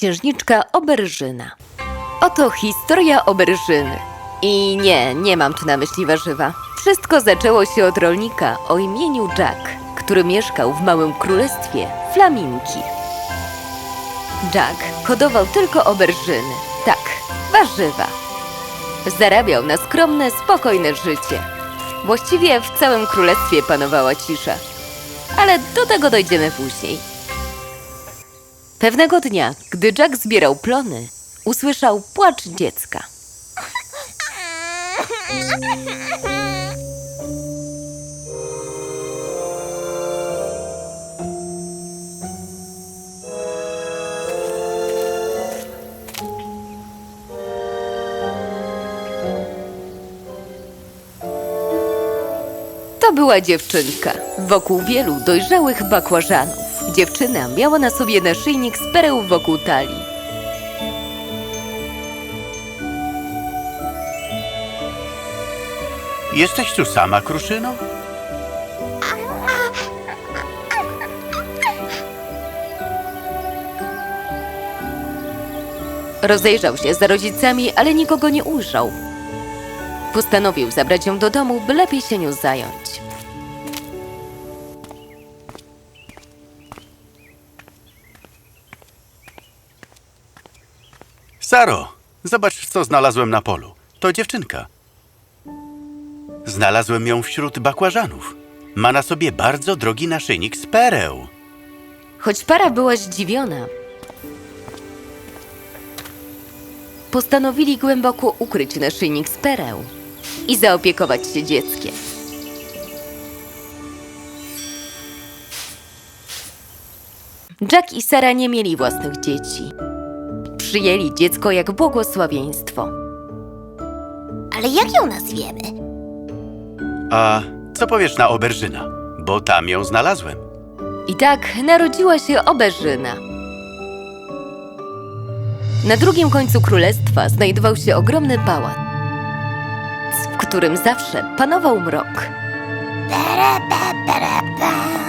księżniczka Oberżyna. Oto historia Oberżyny. I nie, nie mam tu na myśli warzywa. Wszystko zaczęło się od rolnika o imieniu Jack, który mieszkał w małym królestwie Flaminki. Jack hodował tylko oberżyny. Tak, warzywa. Zarabiał na skromne, spokojne życie. Właściwie w całym królestwie panowała cisza. Ale do tego dojdziemy później. Pewnego dnia, gdy Jack zbierał plony, usłyszał płacz dziecka. To była dziewczynka, wokół wielu dojrzałych bakłażanów. Dziewczyna miała na sobie naszyjnik z pereł wokół talii. Jesteś tu sama, Kruszyno? Rozejrzał się za rodzicami, ale nikogo nie ujrzał. Postanowił zabrać ją do domu, by lepiej się nią zająć. Saro, zobacz, co znalazłem na polu. To dziewczynka. Znalazłem ją wśród bakłażanów. Ma na sobie bardzo drogi naszyjnik z pereł. Choć para była zdziwiona, postanowili głęboko ukryć naszyjnik z pereł i zaopiekować się dzieckiem. Jack i Sara nie mieli własnych dzieci. Przyjęli dziecko jak błogosławieństwo. Ale jak ją nazwiemy? A co powiesz na oberżyna? Bo tam ją znalazłem. I tak narodziła się Oberżyna. Na drugim końcu królestwa znajdował się ogromny pałac, w którym zawsze panował mrok. W- w-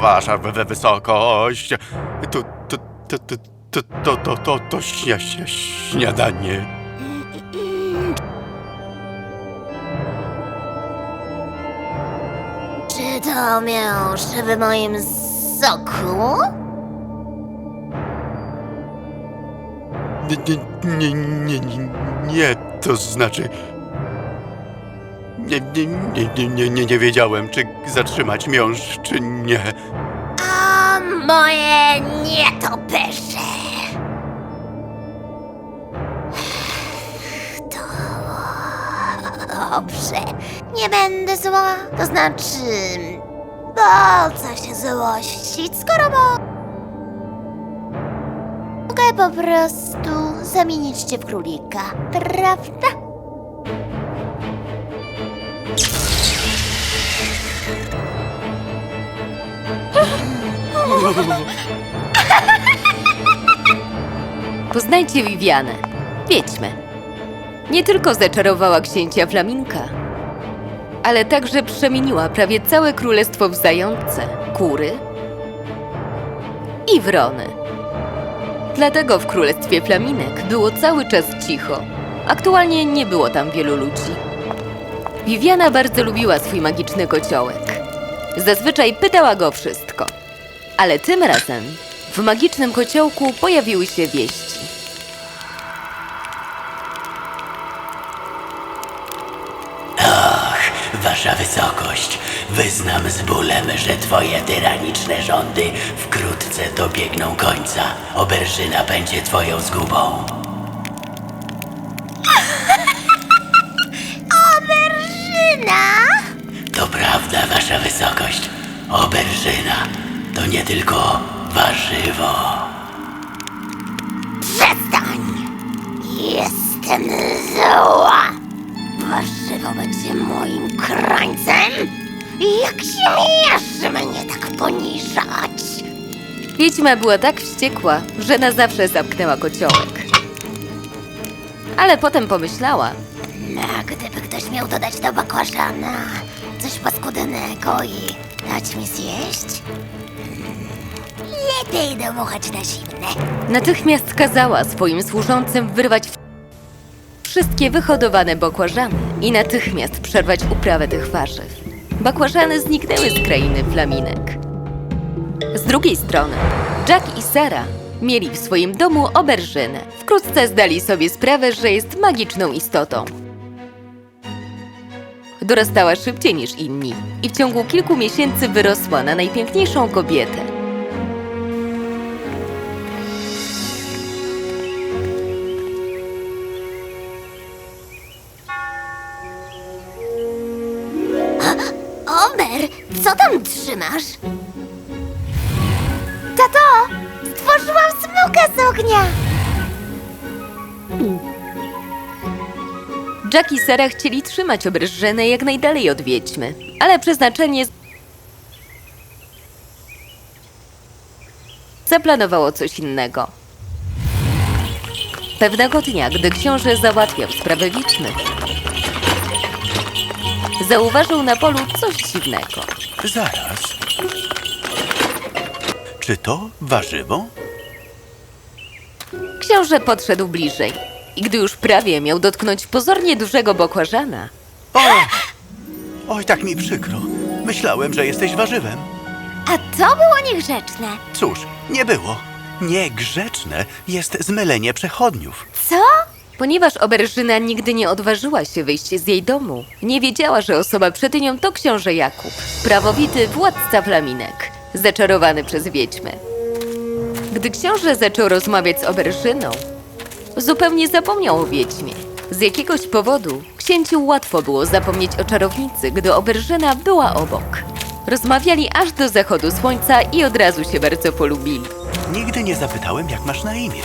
Wasza wy- wy- wysokość. To, to, to, to, to, to, to, to, to śnia, śnia, śniadanie. Czy to miąższ w moim soku? Nie, nie, nie, nie, nie, to znaczy... Nie, nie, nie, nie, nie, nie, wiedziałem, czy zatrzymać miąższ, czy nie. A moje nietoperze! To dobrze. Nie będę zła. To znaczy... Po co się złościć, skoro mo... Mogę po prostu zamienić cię w królika, prawda? Poznajcie Vivianę, wiedźmę. Nie tylko zaczarowała księcia Flaminka, ale także przemieniła prawie całe królestwo w zające, kury i wrony. Dlatego w królestwie Flaminek było cały czas cicho. Aktualnie nie było tam wielu ludzi. Viviana bardzo lubiła swój magiczny kociołek. Zazwyczaj pytała go o wszystko. Ale tym razem w magicznym kociołku pojawiły się wieści. Wasza wysokość, wyznam z bólem, że twoje tyraniczne rządy wkrótce dobiegną końca. Oberżyna będzie twoją zgubą. Nie tylko warzywo. Przestań! Jestem zła! Warzywo będzie moim krańcem? Jak śmiesz mnie tak poniżać? Wiedźma była tak wściekła, że na zawsze zamknęła kociołek. Ale potem pomyślała, No, gdyby ktoś miał dodać do bakłażana coś paskudnego i dać mi zjeść, lepiej dmuchać na zimne. natychmiast kazała swoim służącym wyrwać wszystkie wyhodowane bakłażany i natychmiast przerwać uprawę tych warzyw. Bakłażany zniknęły z krainy flaminek. Z drugiej strony, Jack i Sara mieli w swoim domu oberżynę. Wkrótce zdali sobie sprawę, że jest magiczną istotą. Dorastała szybciej niż inni i w ciągu kilku miesięcy wyrosła na najpiękniejszą kobietę. Co tam trzymasz? Tato, stworzyłam smoka z ognia! Jack i Sara chcieli trzymać obrżynę jak najdalej od wiedźmy, ale przeznaczenie zaplanowało coś innego. Pewnego dnia, gdy książę załatwiał sprawę wiedźmy, zauważył na polu coś dziwnego. Zaraz. Czy to warzywo? Książę podszedł bliżej i gdy już prawie miał dotknąć pozornie dużego bakłażana, O! Oj, tak mi przykro. Myślałem, że jesteś warzywem. A to było niegrzeczne. Cóż, nie było. Niegrzeczne jest zmylenie przechodniów. Co? Ponieważ oberżyna nigdy nie odważyła się wyjść z jej domu, nie wiedziała, że osoba przed nią to książę Jakub, prawowity władca flaminek, zaczarowany przez wiedźmę. Gdy książę zaczął rozmawiać z oberżyną, zupełnie zapomniał o wiedźmie. Z jakiegoś powodu księciu łatwo było zapomnieć o czarownicy, gdy oberżyna była obok. Rozmawiali aż do zachodu słońca i od razu się bardzo polubili. Nigdy nie zapytałem, jak masz na imię.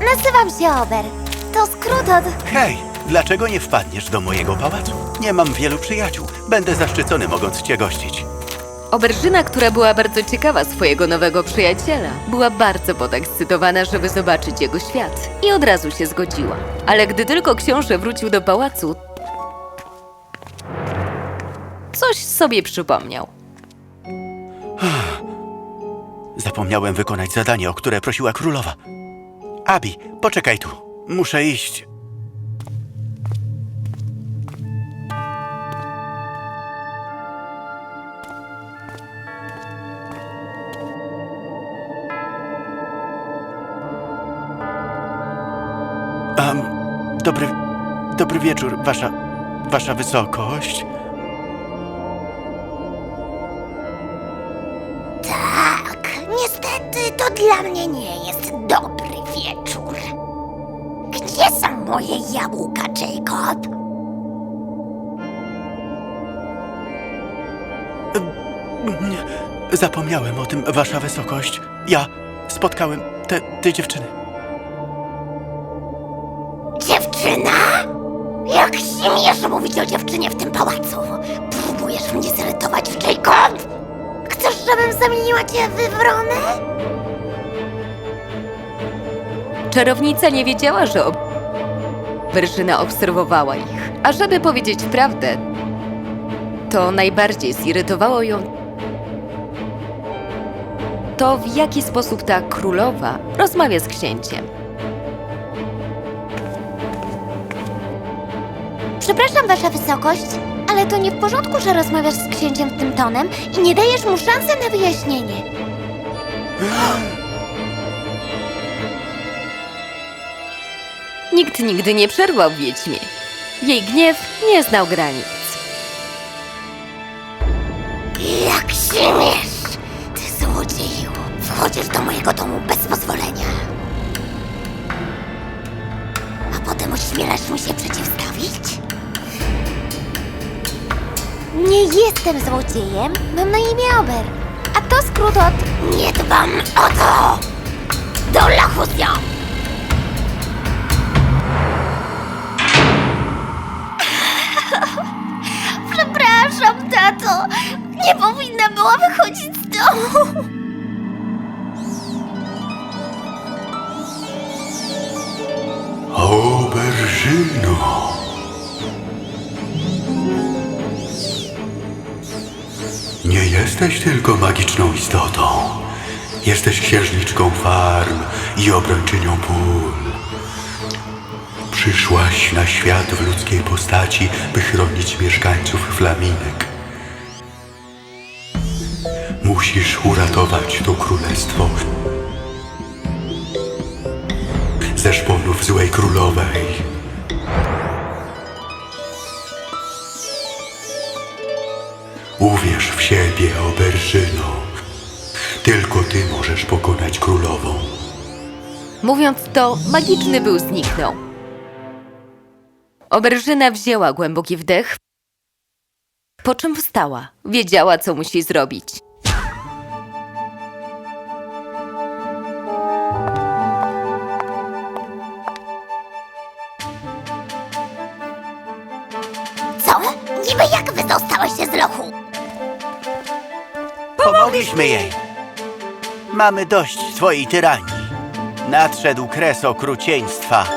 Nazywam się Ober. To skrót od... Hej, dlaczego nie wpadniesz do mojego pałacu? Nie mam wielu przyjaciół. Będę zaszczycony, mogąc cię gościć. Oberżyna, która była bardzo ciekawa swojego nowego przyjaciela, była bardzo podekscytowana, żeby zobaczyć jego świat i od razu się zgodziła. Ale gdy tylko książę wrócił do pałacu, coś sobie przypomniał. Zapomniałem wykonać zadanie, o które prosiła królowa. Abi, poczekaj tu. Muszę iść. Um, dobry, dobry wieczór, wasza, wasza wysokość. Tak, niestety to dla mnie nie moje jabłka, Jacob? Zapomniałem o tym, wasza wysokość. Ja spotkałem te, te dziewczyny. Dziewczyna? Jak śmiesz mówić o dziewczynie w tym pałacu? Próbujesz mnie zirytować, Jacob? Chcesz, żebym zamieniła cię w wronę? Czarownica nie wiedziała, że oberżyna obserwowała ich. A żeby powiedzieć prawdę, to najbardziej zirytowało ją to, w jaki sposób ta królowa rozmawia z księciem. Przepraszam, wasza wysokość, ale to nie w porządku, że rozmawiasz z księciem tym tonem i nie dajesz mu szansy na wyjaśnienie. Nikt nigdy nie przerwał wiedźmie. Jej gniew nie znał granic. Jak śmiesz! Ty złodzieju! Wchodzisz do mojego domu bez pozwolenia. A potem ośmielasz mi się przeciwstawić? Nie jestem złodziejem. Mam na imię Ober. A to skrót od... Nie dbam o to! Do Lachusio! Przepraszam, tato. Tylko magiczną istotą. Jesteś księżniczką farm i obrończynią pól. Przyszłaś na świat w ludzkiej postaci, by chronić mieszkańców flaminek. Musisz uratować to królestwo ze szponów złej królowej. Siebie, oberżyno. Tylko ty możesz pokonać królową. Mówiąc to, magiczny był zniknął. Oberżyna wzięła głęboki wdech, po czym wstała. Wiedziała, co musi zrobić. Co? Niby jak wydostałaś się z lochu? Pomogliśmy jej. Mamy dość twojej tyranii. Nadszedł kres okrucieństwa.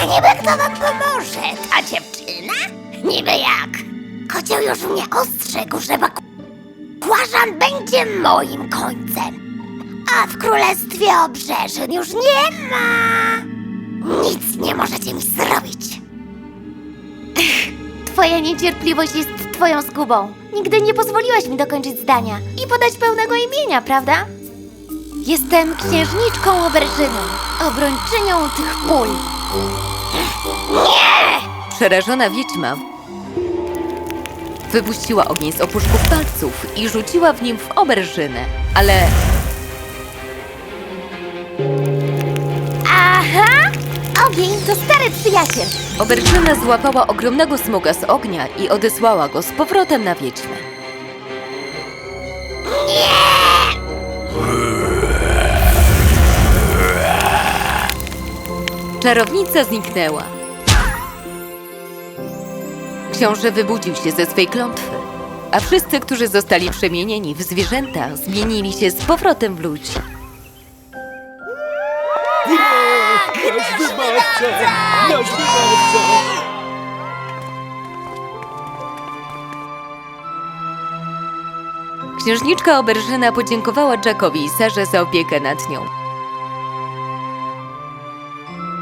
A niby kto wam pomoże? Ta dziewczyna? Niby jak? Kocioł już mnie ostrzegł, że Kłażan będzie moim końcem. A w królestwie obrzeżyn już nie ma. Nic nie możecie mi zrobić. Twoja niecierpliwość jest twoją zgubą. Nigdy nie pozwoliłaś mi dokończyć zdania i podać pełnego imienia, prawda? Jestem księżniczką Oberżyną, obrończynią tych pól. Przerażona wiedźma wypuściła ogień z opuszków palców i rzuciła w nim w oberżynę, ale Ogień to stary przyjaciel. oberżyna złapała ogromnego smoga z ognia i odesłała go z powrotem na wiedźmę. Czarownica zniknęła. Książę wybudził się ze swej klątwy, a wszyscy, którzy zostali przemienieni w zwierzęta, zmienili się z powrotem w ludzi. Księżniczka Oberżyna podziękowała Jackowi i Sarze za opiekę nad nią.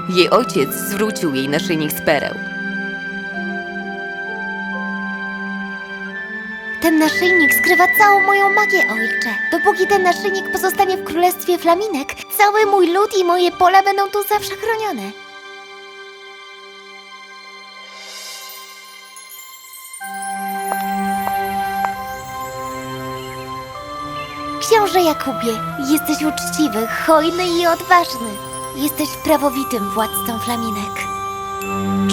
Jej ojciec zwrócił jej naszyjnik z pereł. Ten naszyjnik skrywa całą moją magię, ojcze. Dopóki ten naszyjnik pozostanie w królestwie flaminek, cały mój lud i moje pola będą tu zawsze chronione. Jakubie, jesteś uczciwy, hojny i odważny. Jesteś prawowitym władcą flaminek.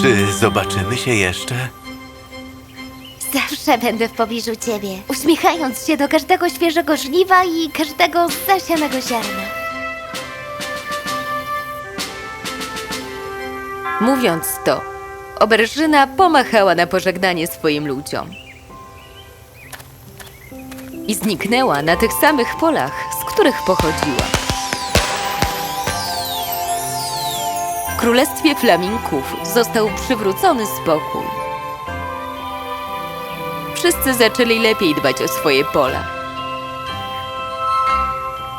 Czy zobaczymy się jeszcze? Zawsze będę w pobliżu ciebie, uśmiechając się do każdego świeżego żniwa i każdego zasianego ziarna. Mówiąc to, Oberżyna pomachała na pożegnanie swoim ludziom. I zniknęła na tych samych polach, z których pochodziła. W królestwie flaminków został przywrócony spokój. Wszyscy zaczęli lepiej dbać o swoje pola.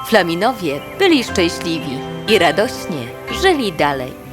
Flaminowie byli szczęśliwi i radośnie żyli dalej.